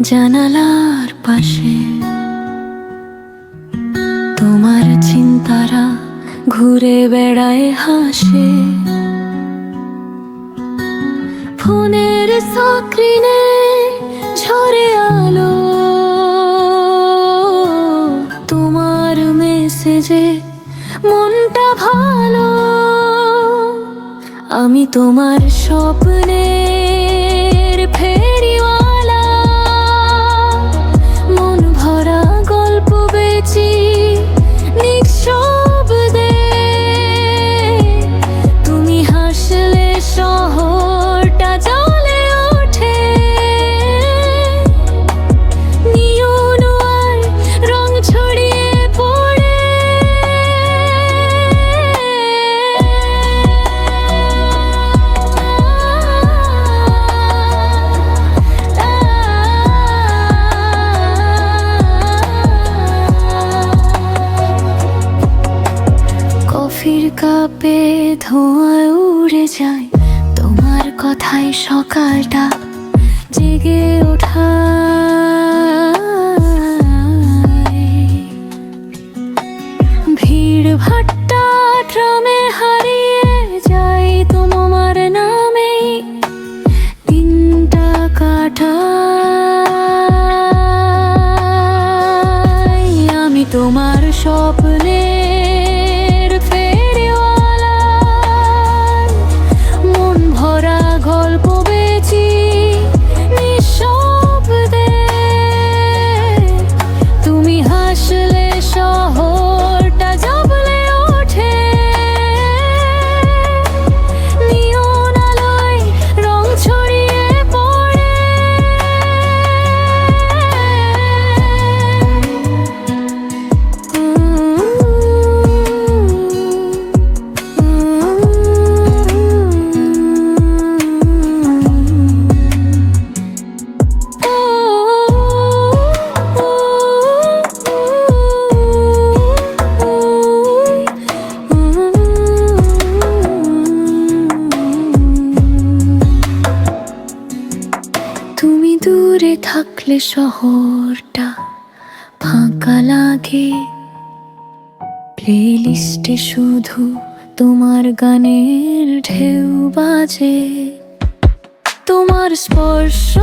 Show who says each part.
Speaker 1: জানালার পাশে তোমার চিন্তারা ঘুরে বেড়ায় হাসে। ফোনের স্ক্রিনে ঝরে আলো। তোমার মেসেজে মনটা ভালো। আমি তোমার স্বপ্নের ফেরিওয়ালা। কফির কাপে ধোঁয়ায় উড়ে যায়। তোমার কথায় সকালটা জেগে ওঠা। ভিড় ভাট্টা ট্রামে হারিয়ে যাই তোমার নামে দিনটা কাটাই। আমি তোমার স্বপ্নের দূরে থাকলে শহরটা ফাঁকা লাগে। প্লেলিস্টে শুধু তোমার গানের ঢেউ বাজে। তোমার স্পর্শ